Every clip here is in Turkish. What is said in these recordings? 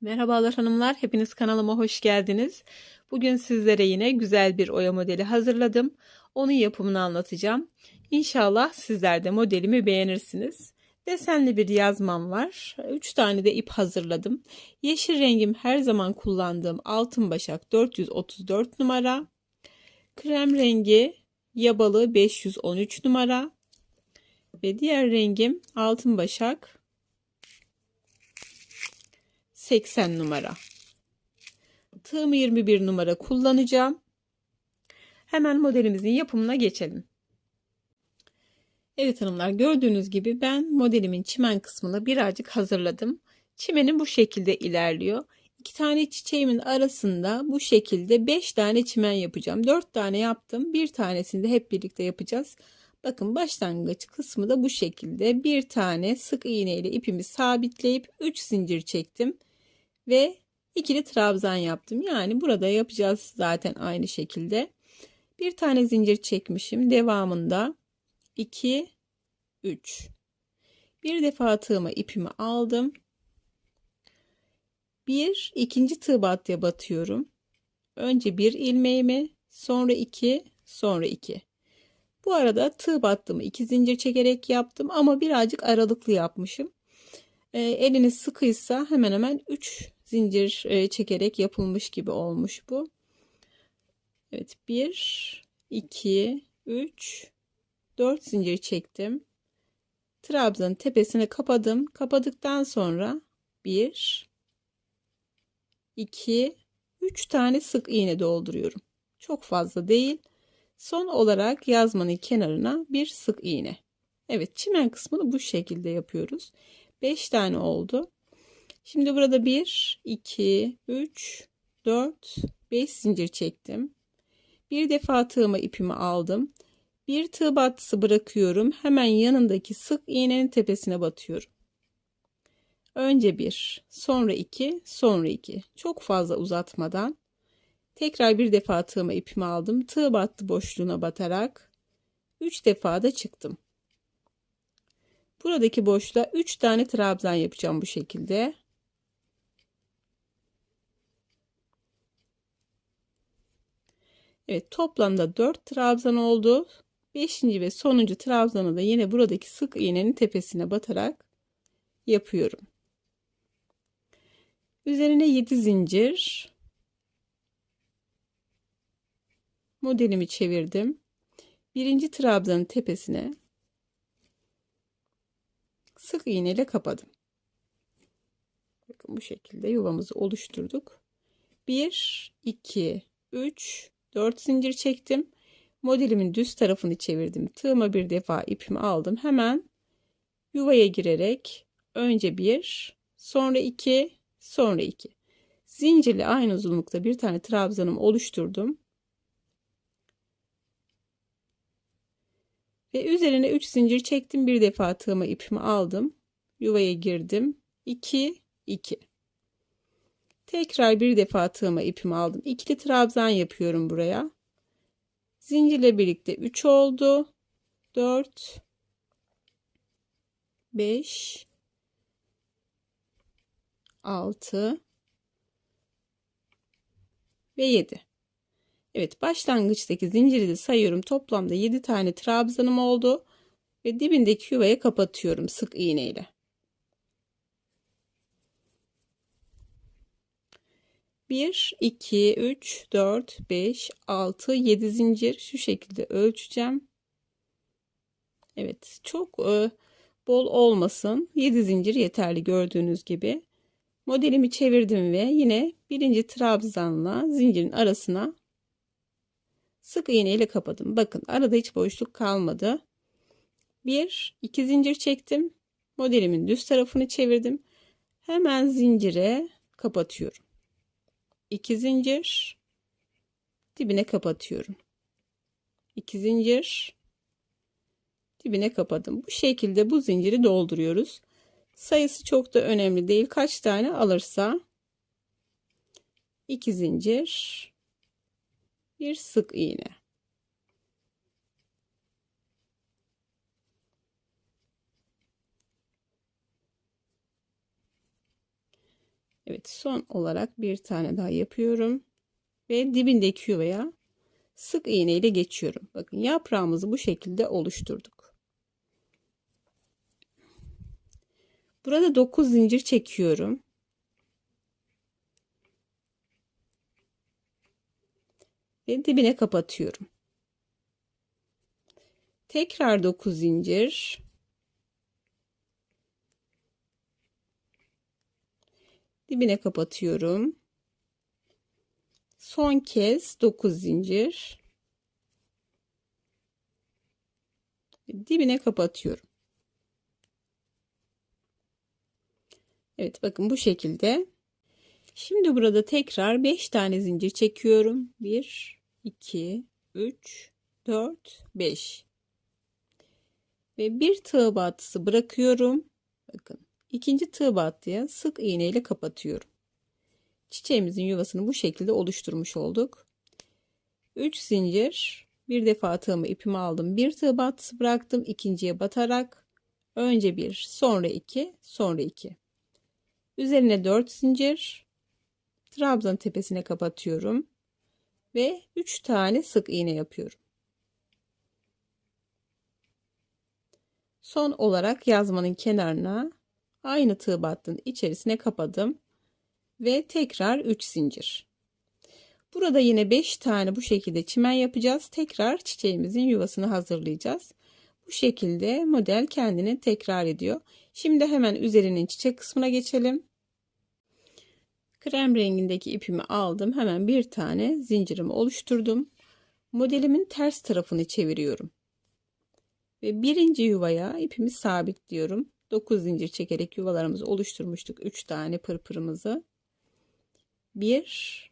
Merhabalar hanımlar, hepiniz kanalıma hoş geldiniz. Bugün sizlere yine güzel bir oya modeli hazırladım. Onun yapımını anlatacağım. İnşallah sizler de modelimi beğenirsiniz. Desenli bir yazmam var. 3 tane de ip hazırladım. Yeşil rengim her zaman kullandığım altın başak 434 numara. Krem rengi yabalı 513 numara. Ve diğer rengim altın başak 80 numara. Tığımı 21 numara kullanacağım. Hemen modelimizin yapımına geçelim. Evet hanımlar gördüğünüz gibi ben modelimin çimen kısmını birazcık hazırladım. Çimenim bu şekilde ilerliyor. İki tane çiçeğimin arasında bu şekilde 5 tane çimen yapacağım. 4 tane yaptım. Bir tanesini de hep birlikte yapacağız. Bakın başlangıç kısmı da bu şekilde. Bir tane sık iğne ile ipimi sabitleyip 3 zincir çektim ve ikili trabzan yaptım. Yani burada yapacağız zaten aynı şekilde. Bir tane zincir çekmişim. Devamında 2 3 bir defa tığıma ipimi aldım. Bir ikinci tığ battıya batıyorum. Önce bir ilmeğimi, sonra iki, sonra iki. Bu arada tığ battımı iki zincir çekerek yaptım ama birazcık aralıklı yapmışım. E, eliniz sıkıysa hemen hemen 3 zincir e, çekerek yapılmış gibi olmuş bu. Evet 1 2 3 4 zincir çektim. Trabzanın tepesine kapadım. Kapadıktan sonra 1 2 3 tane sık iğne dolduruyorum. Çok fazla değil. Son olarak yazmanın kenarına bir sık iğne. Evet çimen kısmını bu şekilde yapıyoruz. 5 tane oldu. Şimdi burada 1, 2, 3, 4, 5 zincir çektim. Bir defa tığıma ipimi aldım. Bir tığ battısı bırakıyorum. Hemen yanındaki sık iğnenin tepesine batıyorum. Önce bir, sonra iki, sonra iki. Çok fazla uzatmadan. Tekrar bir defa tığıma ipimi aldım. Tığ battı boşluğuna batarak 3 defa da çıktım. Buradaki boşluğa 3 tane trabzan yapacağım bu şekilde. Evet toplamda 4 trabzan oldu. 5. ve sonuncu trabzanı da yine buradaki sık iğnenin tepesine batarak yapıyorum. Üzerine 7 zincir modelimi çevirdim. Birinci trabzanın tepesine sık iğne ile kapadım. Bakın bu şekilde yuvamızı oluşturduk. 1 2 3 4 zincir çektim. Modelimin düz tarafını çevirdim. Tığıma bir defa ipimi aldım. Hemen yuvaya girerek önce bir, sonra iki, sonra iki. Zincirle aynı uzunlukta bir tane trabzanım oluşturdum. Ve üzerine 3 zincir çektim. Bir defa tığıma ipimi aldım. Yuvaya girdim. 2 2. Tekrar bir defa tığıma ipimi aldım. İkili trabzan yapıyorum buraya. Zincirle birlikte 3 oldu. 4 5 6 ve 7. Evet başlangıçtaki zinciri de sayıyorum. Toplamda 7 tane trabzanım oldu. Ve dibindeki yuvaya kapatıyorum sık iğne 1, 2, 3, 4, 5, 6, 7 zincir şu şekilde ölçeceğim. Evet çok e, bol olmasın. 7 zincir yeterli gördüğünüz gibi. Modelimi çevirdim ve yine birinci trabzanla zincirin arasına sık iğne ile kapadım. Bakın arada hiç boşluk kalmadı. 1, 2 zincir çektim. Modelimin düz tarafını çevirdim. Hemen zincire kapatıyorum. 2 zincir dibine kapatıyorum. 2 zincir dibine kapadım. Bu şekilde bu zinciri dolduruyoruz. Sayısı çok da önemli değil. Kaç tane alırsa 2 zincir bir sık iğne. Evet son olarak bir tane daha yapıyorum. Ve dibindeki yuvaya sık iğne ile geçiyorum. Bakın yaprağımızı bu şekilde oluşturduk. Burada 9 zincir çekiyorum. Ve dibine kapatıyorum. Tekrar 9 zincir. Dibine kapatıyorum. Son kez 9 zincir. Dibine kapatıyorum. Evet bakın bu şekilde. Şimdi burada tekrar 5 tane zincir çekiyorum. 1 2 3 4 5 ve bir tığ battısı bırakıyorum. Bakın ikinci tığ battıya sık iğne ile kapatıyorum. Çiçeğimizin yuvasını bu şekilde oluşturmuş olduk. 3 zincir bir defa tığımı ipimi aldım. Bir tığ battısı bıraktım. ikinciye batarak önce bir sonra iki sonra iki. Üzerine 4 zincir trabzan tepesine kapatıyorum ve 3 tane sık iğne yapıyorum. Son olarak yazmanın kenarına aynı tığ battının içerisine kapadım ve tekrar 3 zincir. Burada yine 5 tane bu şekilde çimen yapacağız. Tekrar çiçeğimizin yuvasını hazırlayacağız. Bu şekilde model kendini tekrar ediyor. Şimdi hemen üzerinin çiçek kısmına geçelim. Krem rengindeki ipimi aldım. Hemen bir tane zincirimi oluşturdum. Modelimin ters tarafını çeviriyorum. Ve birinci yuvaya ipimi sabitliyorum. 9 zincir çekerek yuvalarımızı oluşturmuştuk. 3 tane pırpırımızı. 1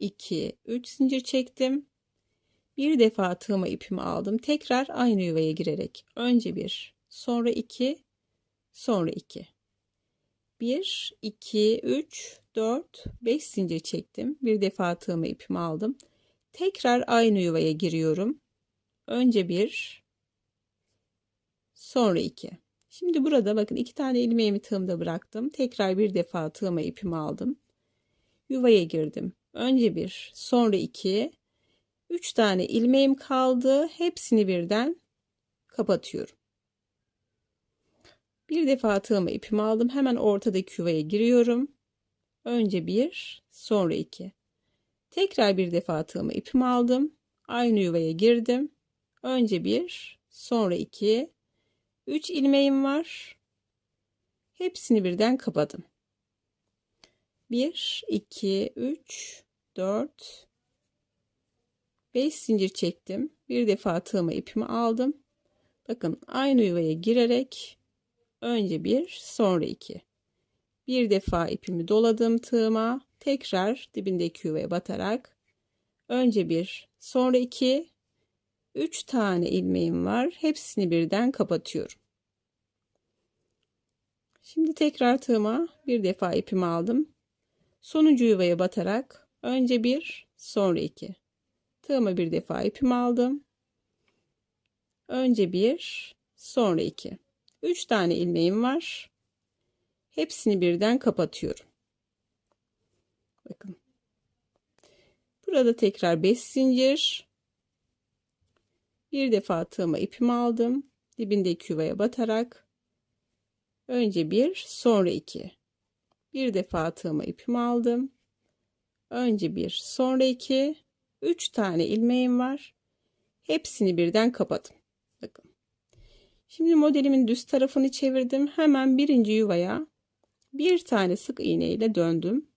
2 3 zincir çektim. Bir defa tığıma ipimi aldım. Tekrar aynı yuvaya girerek önce bir, sonra iki, sonra iki. 1 2 3 4 5 zincir çektim. Bir defa tığıma ipimi aldım. Tekrar aynı yuvaya giriyorum. Önce bir, Sonra 2. Şimdi burada bakın iki tane ilmeğimi tığımda bıraktım. Tekrar bir defa tığıma ipimi aldım. Yuvaya girdim. Önce bir, sonra iki. Üç tane ilmeğim kaldı. Hepsini birden kapatıyorum. Bir defa tığıma ipimi aldım. Hemen ortadaki yuvaya giriyorum. Önce bir, sonra iki. Tekrar bir defa tığıma ipimi aldım. Aynı yuvaya girdim. Önce bir, sonra iki, 3 ilmeğim var. Hepsini birden kapadım. 1 2 3 4 5 zincir çektim. Bir defa tığıma ipimi aldım. Bakın aynı yuvaya girerek önce bir, sonra iki. Bir defa ipimi doladım tığıma. Tekrar dibindeki yuvaya batarak önce bir, sonra iki, 3 tane ilmeğim var. Hepsini birden kapatıyorum. Şimdi tekrar tığıma bir defa ipimi aldım. Sonuncu yuvaya batarak önce bir, sonra iki. Tığıma bir defa ipimi aldım. Önce bir, sonra iki. Üç tane ilmeğim var. Hepsini birden kapatıyorum. Bakın. Burada tekrar 5 zincir bir defa tığıma ipimi aldım. Dibindeki yuvaya batarak önce bir, sonra iki. Bir defa tığıma ipimi aldım. Önce bir, sonra iki. Üç tane ilmeğim var. Hepsini birden kapadım. Bakın. Şimdi modelimin düz tarafını çevirdim. Hemen birinci yuvaya bir tane sık iğne ile döndüm.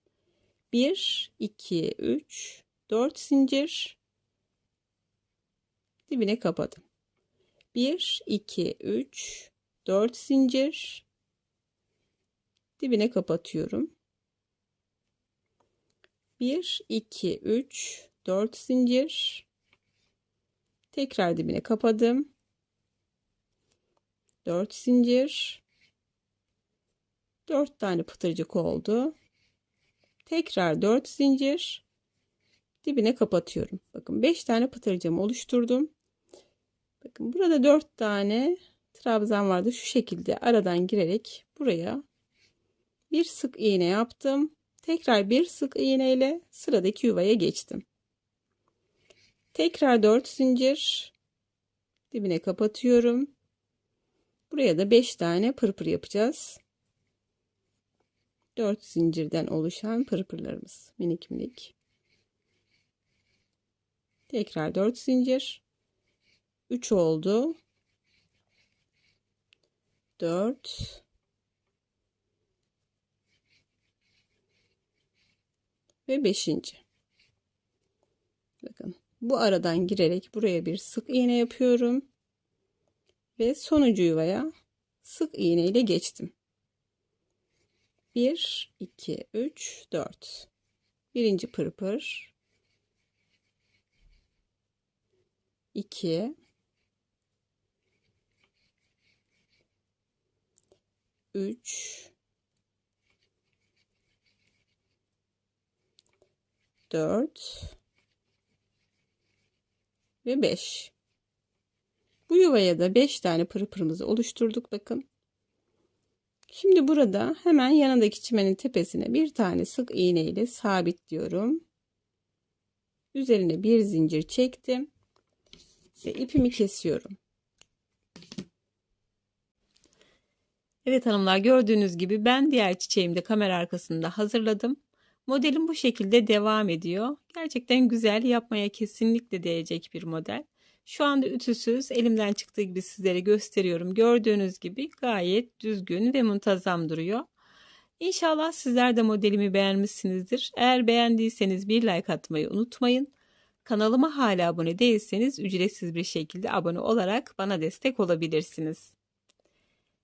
1 2 3 4 zincir dibine kapadım. 1 2 3 4 zincir dibine kapatıyorum. 1 2 3 4 zincir tekrar dibine kapadım. 4 zincir 4 tane pıtırcık oldu. Tekrar 4 zincir dibine kapatıyorum. Bakın 5 tane pıtırcığımı oluşturdum. Bakın burada 4 tane trabzan vardı. Şu şekilde aradan girerek buraya bir sık iğne yaptım. Tekrar bir sık iğne ile sıradaki yuvaya geçtim. Tekrar 4 zincir dibine kapatıyorum. Buraya da 5 tane pırpır yapacağız. 4 zincirden oluşan pırpırlarımız minik minik. Tekrar 4 zincir. 3 oldu. 4 ve 5. Bakın bu aradan girerek buraya bir sık iğne yapıyorum ve sonuncu yuvaya sık iğne ile geçtim. 1 2 3 4 birinci pırpır 2 3 4 ve 5 bu yuvaya da 5 tane pırpırımızı oluşturduk bakın. Şimdi burada hemen yanındaki çimenin tepesine bir tane sık iğne ile sabitliyorum üzerine bir zincir çektim ve ipimi kesiyorum Evet hanımlar gördüğünüz gibi ben diğer çiçeğimi de kamera arkasında hazırladım. Modelim bu şekilde devam ediyor. Gerçekten güzel yapmaya kesinlikle değecek bir model. Şu anda ütüsüz elimden çıktığı gibi sizlere gösteriyorum. Gördüğünüz gibi gayet düzgün ve muntazam duruyor. İnşallah sizler de modelimi beğenmişsinizdir. Eğer beğendiyseniz bir like atmayı unutmayın. Kanalıma hala abone değilseniz ücretsiz bir şekilde abone olarak bana destek olabilirsiniz.